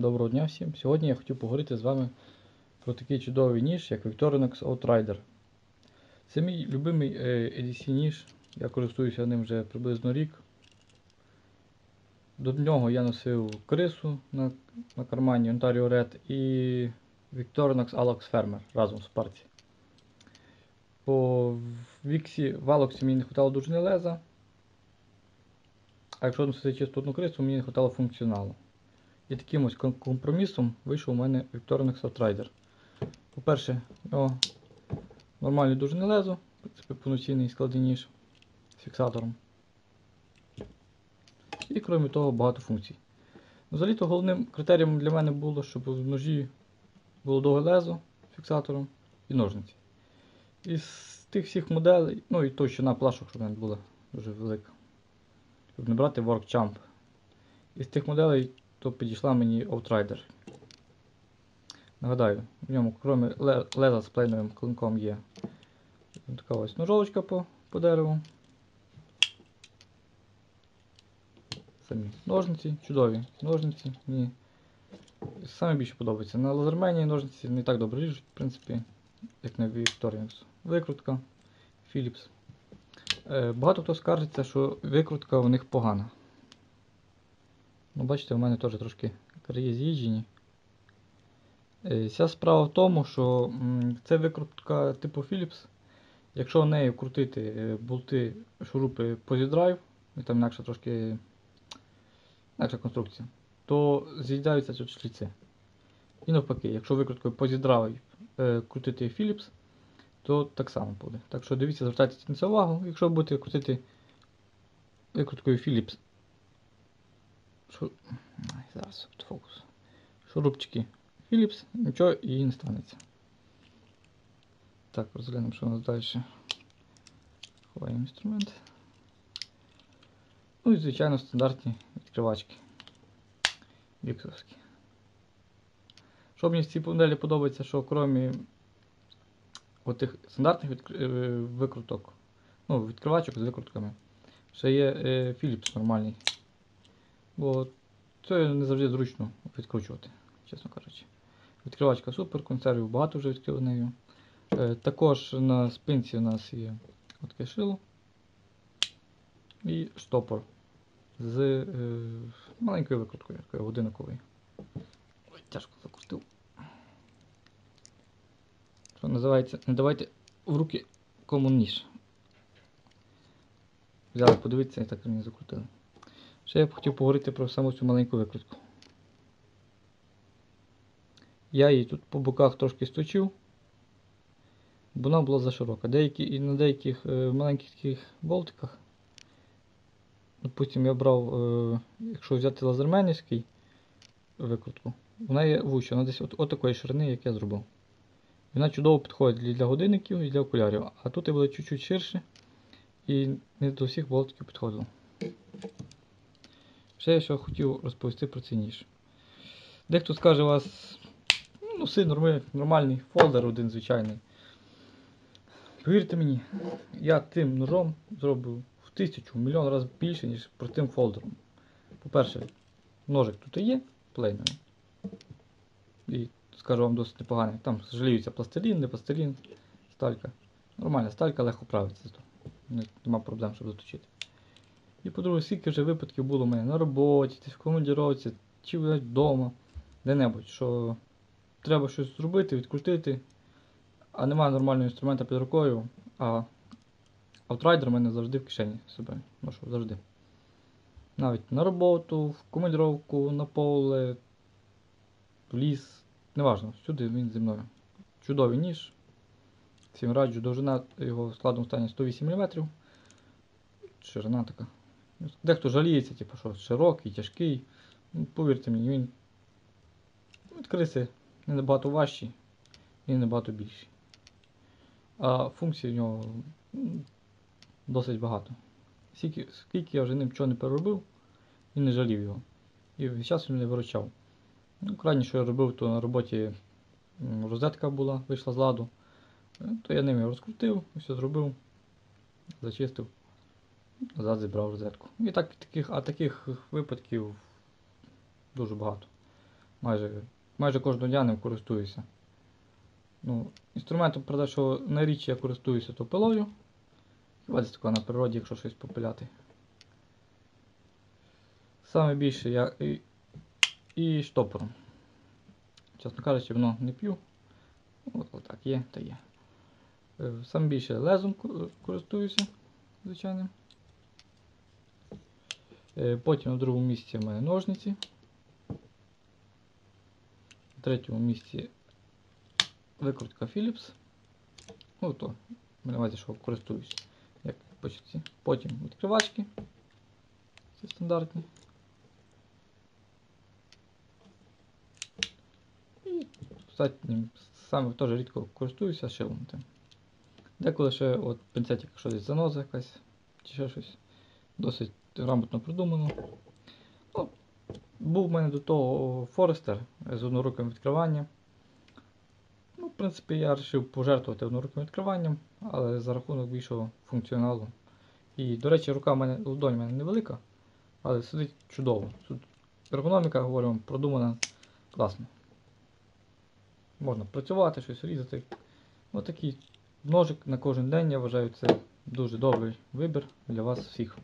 Доброго дня всім. Сьогодні я хотів поговорити з вами про такий чудовий ніж, як Victorinox Outrider. Це мій любимий е, EDC ніж. Я користуюся ним вже приблизно рік. До нього я носив крису на, на кармані Ontario Red і Victorinox Alex Fermer разом в парці. По Віксі в Алоксі мені не вистачало довжини леза. А якщо носити чисто одну крису, мені не вистачало функціоналу. І таким ось компромісом вийшов у мене Victorinox Outrider. По-перше, у нього нормальний довжини лезо, в принципі, повноцінний складний ніж з фіксатором. І крім того, багато функцій. Взагалі-то головним критерієм для мене було, щоб в ножі було довге лезо з фіксатором і ножниці. Із тих всіх моделей, ну і товщина плашок, щоб була дуже велика. Щоб не брати WorkChamp. Із тих моделей то підійшла мені Outrider. Нагадаю, в ньому крім леза з плейновим клинком є така ось ножовочка по, по дереву. Самі ножниці, чудові ножниці. Мені саме більше подобається. На лазермені ножниці не так добре ріжуть, в принципі, як на Victorinox. Викрутка Philips. Е, Багато хто скаржиться, що викрутка у них погана. Ну, бачите, у мене теж трошки краї з'їжджені. Е, Вся справа в тому, що це викрутка типу Philips. Якщо нею крутити е, болти, шурупи Posidrive, там інакше трошки інакша конструкція, то з'їдаються тут шліци. І навпаки, якщо викруткою Posidrive е, крутити Philips, то так само буде. Так що дивіться, звертайте на це увагу. Якщо будете крутити викруткою Philips Шу... Ай, Зараз фокус. Шурупчики Philips, нічого і не станеться. Так, розглянемо, що у нас далі. Ховаємо інструмент. Ну і, звичайно, стандартні відкривачки. Віксовські. Що мені в цій моделі подобається, що крім отих стандартних е, викруток, ну, відкривачок з викрутками, ще є е, Philips нормальний. Бо це не завжди зручно відкручувати, чесно кажучи. Відкривачка супер, консервів багато вже відкрив нею. Е, також на спинці у нас є таке шило і штопор з е, маленькою викруткою, такою годинниковою. Ой, тяжко закрутив. Що називається, не давайте в руки кому ніж. Взяли подивитися і так мені закрутили. Ще я б хотів поговорити про саму цю маленьку викрутку. Я її тут по боках трошки сточив, бо вона була заширока. Деякі, і на деяких е, маленьких таких болтиках, допустим, я брав, е, якщо взяти лазерменівський викрутку, вона є вуща, вона десь от, от такої ширини, як я зробив. Вона чудово підходить для годинників і для окулярів, а тут я була чуть-чуть ширше і не до всіх болтиків підходило. Ще я що хотів розповісти про цей ніж. Дехто скаже у вас, ну, все нормальний фолдер один звичайний. Повірте мені, я тим ножом зробив в тисячу, в мільйон разів більше, ніж простим фолдером. По-перше, ножик тут і є, плейновий. І скажу вам досить непоганий. Там жаліються пластилін, не пластилін, сталька. Нормальна сталька, легко правиться. Нема проблем, щоб заточити. І по-друге, скільки вже випадків було у мене на роботі, десь в командіровці, чи вдома, де-небудь, що треба щось зробити, відкрутити, а немає нормального інструмента під рукою, а аутрайдер у мене завжди в кишені з собою. Ношу завжди. Навіть на роботу, в командіровку, на поле, в ліс, неважно, всюди він зі мною. Чудовий ніж. Всім раджу, довжина його в складному стані 108 мм. Ширина така. Дехто жаліється, типу, що широкий, тяжкий. Ну, Повірте мені, він від не набагато важчий і набагато більший. А функцій в нього досить багато. Скільки, скільки я вже ним чого не переробив і не жалів його. І весь час він мене виручав. Ну, крайне, що я робив, то на роботі розетка була, вийшла з ладу. Е, То я ним його розкрутив, все зробив, зачистив. Назад зібрав розетку. І так, таких, а таких випадків дуже багато. Майже, майже кожного дня ним користуюся. Ну, інструментом, правда, що найрідше я користуюся то пилою. Хіба десь такого на природі, якщо щось попиляти. Саме більше я і, і штопором. Чесно кажучи, воно не п'ю. От, отак є, та є. Е, Саме більше лезом користуюся, звичайним. Е, Потім на другому місці в мене ножниці. На третьому місці викрутка Philips. Ну то, на що користуюсь. Як початці. Потім відкривачки. Це стандартні. І останнім саме теж рідко користуюся шилом тим. Деколи ще от пінцетик, якщо десь заноза якась, чи ще щось. Досить грамотно продумано. Ну, був у мене до того Форестер з одноруким відкриванням. Ну, в принципі, я вирішив пожертвувати одноруким відкриванням, але за рахунок більшого функціоналу. І, до речі, рука в мене, ладонь в мене невелика, але сидить чудово. Тут ергономіка, говоримо, продумана класно. Можна працювати, щось різати. Ось такий ножик на кожен день, я вважаю, це дуже добрий вибір для вас всіх.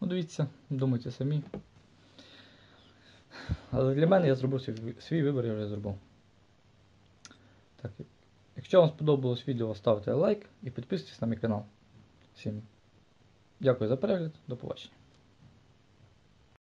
Ну, дивіться, думайте самі. Але для мене я зробив свій, свій вибір, я вже зробив. Так, якщо вам сподобалось відео, ставте лайк і підписуйтесь на мій канал. Всім дякую за перегляд, до побачення.